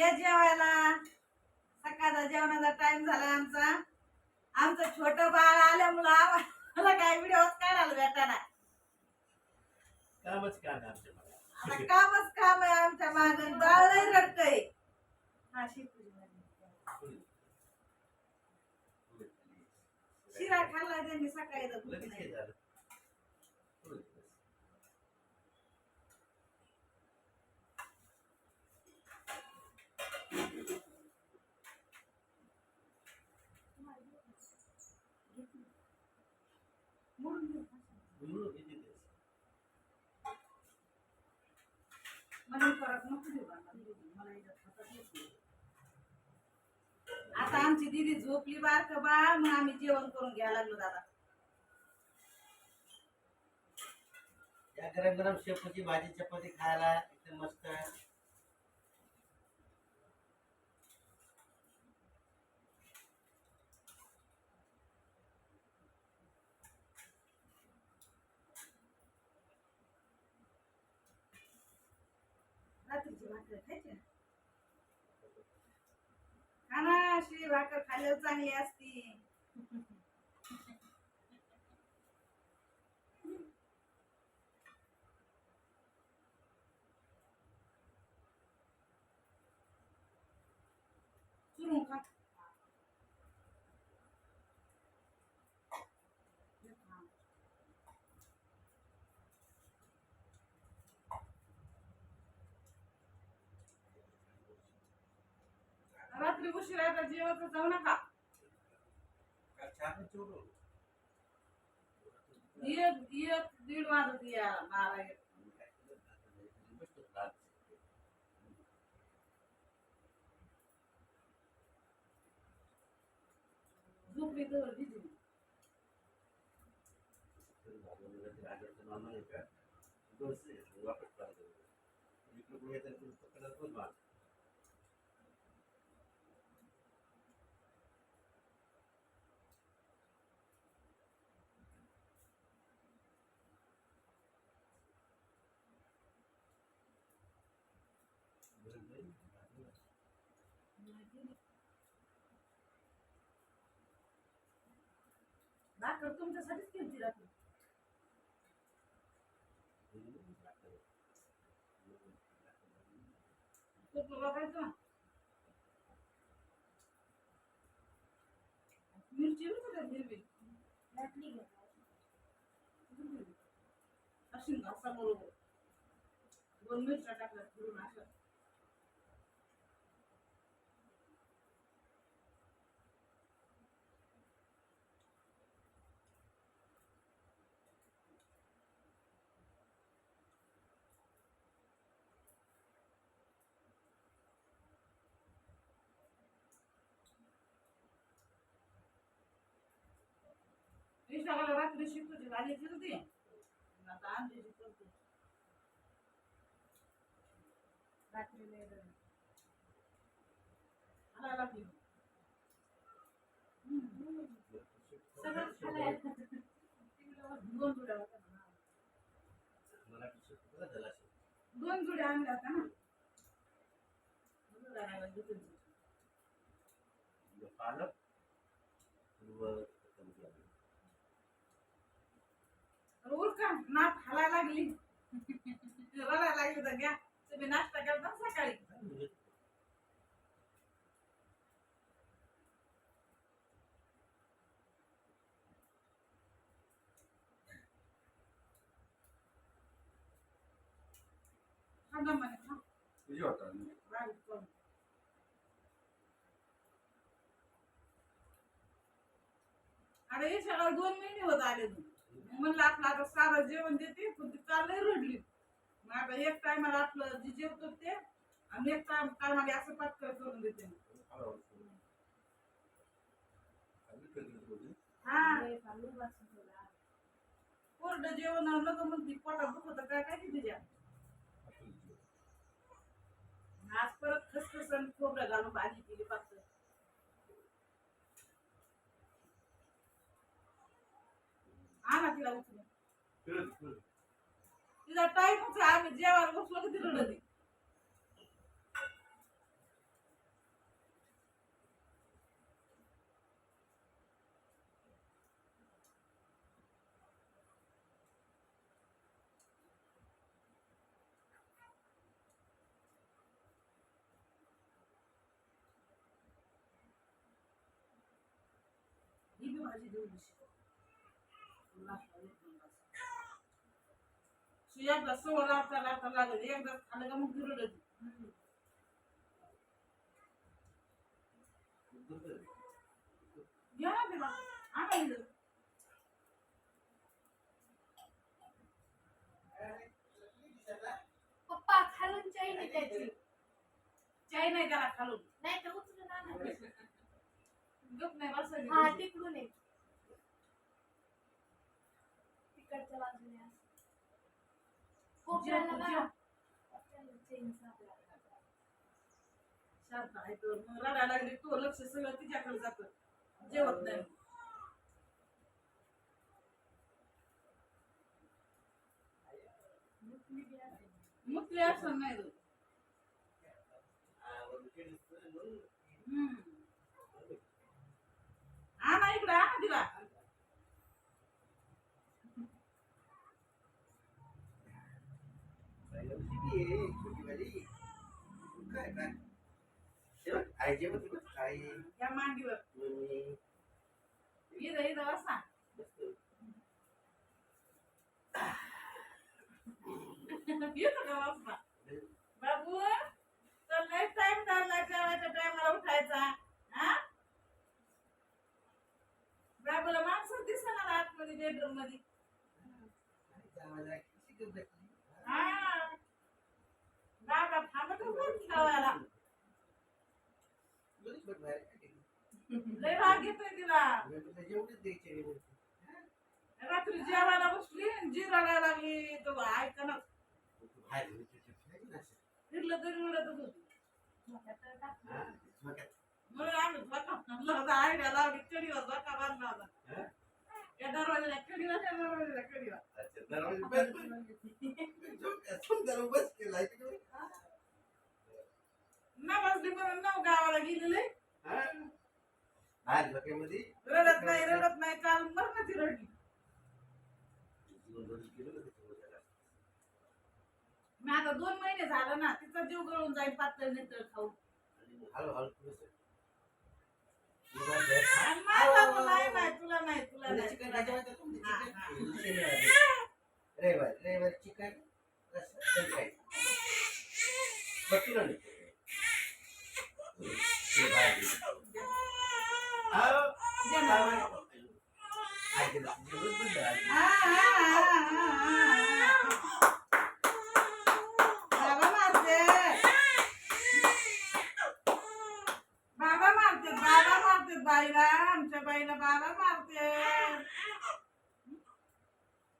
या जेवायला. सकाळचा जेवणाचा टाइम झाला आमचा. आमचं छोटं बाळ आल्यामुळं आम्हाला काय व्हिडिओ काढायला भेटाना. कामच काम आमच्या. आता कामच काम आहे आमच्या माग. बाळ लय रडतय. शिरा खाल्ला त्यांनी सकाळी तर भूक लगेच नाही. हे झालं. म्हणून घे. म्हणून किती दिवस? मला परत नको देऊ बाबा. मला याच्यात हातात येत नाही. आता आमची दिदी झोपली बारक बाळ मग आम्ही जेवण करून घ्यायला लागलो दादा. या गरम गरम शेपूची भाजी चपाती खायला एकदम मस्त रात्रीची हा ना श्री भाकर खाल्ल्यावर चांगली असती. रात्री उशिरा आता जेवत जाऊ नका एक एक दीड वाजत या बारा एक झोपली तर दिली राजाचं का? बस वापस करायचं इकडं कोणी पकडत पण मार. भाकर तुमच्यासाठीच केली रात्री. खूप बघायचं. मिरची होती हिरवी? अशी घासा बरोबर दोन मिरच्या टाकल्या फिरून असं विशाखाला रात्री शिकवते भाजी होती आता आणली करते रात्री लय वेळ. लागली. सगळं दोन जुड्या होत्या दोन जुड्या आणल्या होत्या ना. पालक लागली. रडायला लागली तर घ्या. तुम्ही नाश्ता करता सकाळी. खांदा म्हणे खा तुझी होता. अरे हे सगळं दोन महिने होत आले. तू म्हणलं आपलं आता साधं जेवण देते पण ती काल लय रडली? मग आता एक टायमाला आपलं जे जेवतो ते आणि एक टाइम टायमाला असं पातळ करून देते. हा. कोरडं जेवण नको म्हणते पोटात दुखत काय काय की तुझ्या आज परत खसखस आणि खोबरं घालून भाजी केली पातळ జట్టాయి ముందు ఆ విజయవాడ గుంపులోకి తిరుగుతుంది Gibi acı değilmiş. Allah'a emanet olun. दिवशी एकदा सवय लागता लागता लागत एकदा खाल्लं का मग ती. रडत घ्या ना. पप्पा खालून चाई नाही त्याची. चाय नाही त्याला खालून. नाही तर उचलून आणा. गप नाही बसायचं. हा तिकडून आहे तिकडच्या बाजूने असं. शांत आहे तो. मग रडायला लागली तो लक्ष सगळं तिच्याकडे जात जेवत नाही मुतली बी असेल. मुतले असं नाही तो. हम्म. आणा इकडे आणा तिला काय जेवण तुला काय त्या मांडीवर इथं इथं बसा येतो का बसा बाबू तर लय टाइम झाला जेवायच्या टायमाला उठायचा हा बाबूला माणसं दिसणार आतमध्ये बेडरूममध्ये हा लय राग येतोय तिला. रात्री जेवायला बसली आणि जी रडायला लागली तो ऐकणं फिरलं तरी रडतच होती. म्हणून आम्ही झोका म्हणलं आयडिया लावली कडीवर झोका बांधला होता. या दरवाजाला कडीवर त्या दरवाजाला कडीवर ना बसली म्हणून नऊ गावाला गेलेले. रडत नाही रडत नाही काल मरण ती रडली मी आता दोन महिने झालं ना तिचा जीव गळून जाईल पातळ नितळ खाऊन. आणि नाही बाबू, नाही नाही तुला नाही तुला नाही तुला नाही. रविवार रविवार चिकन बघितलं नाही. बाईला आमच्या बाईला बाबा मारते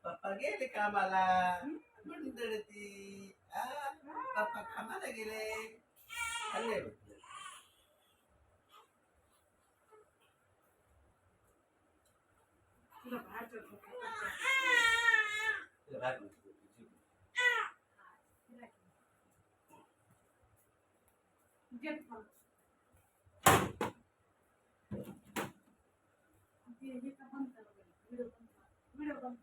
पप्पा गेले कामाला. म्हणून पप्पा कामाला गेले. Ik heb een hartje op mijn hartje. Ik heb een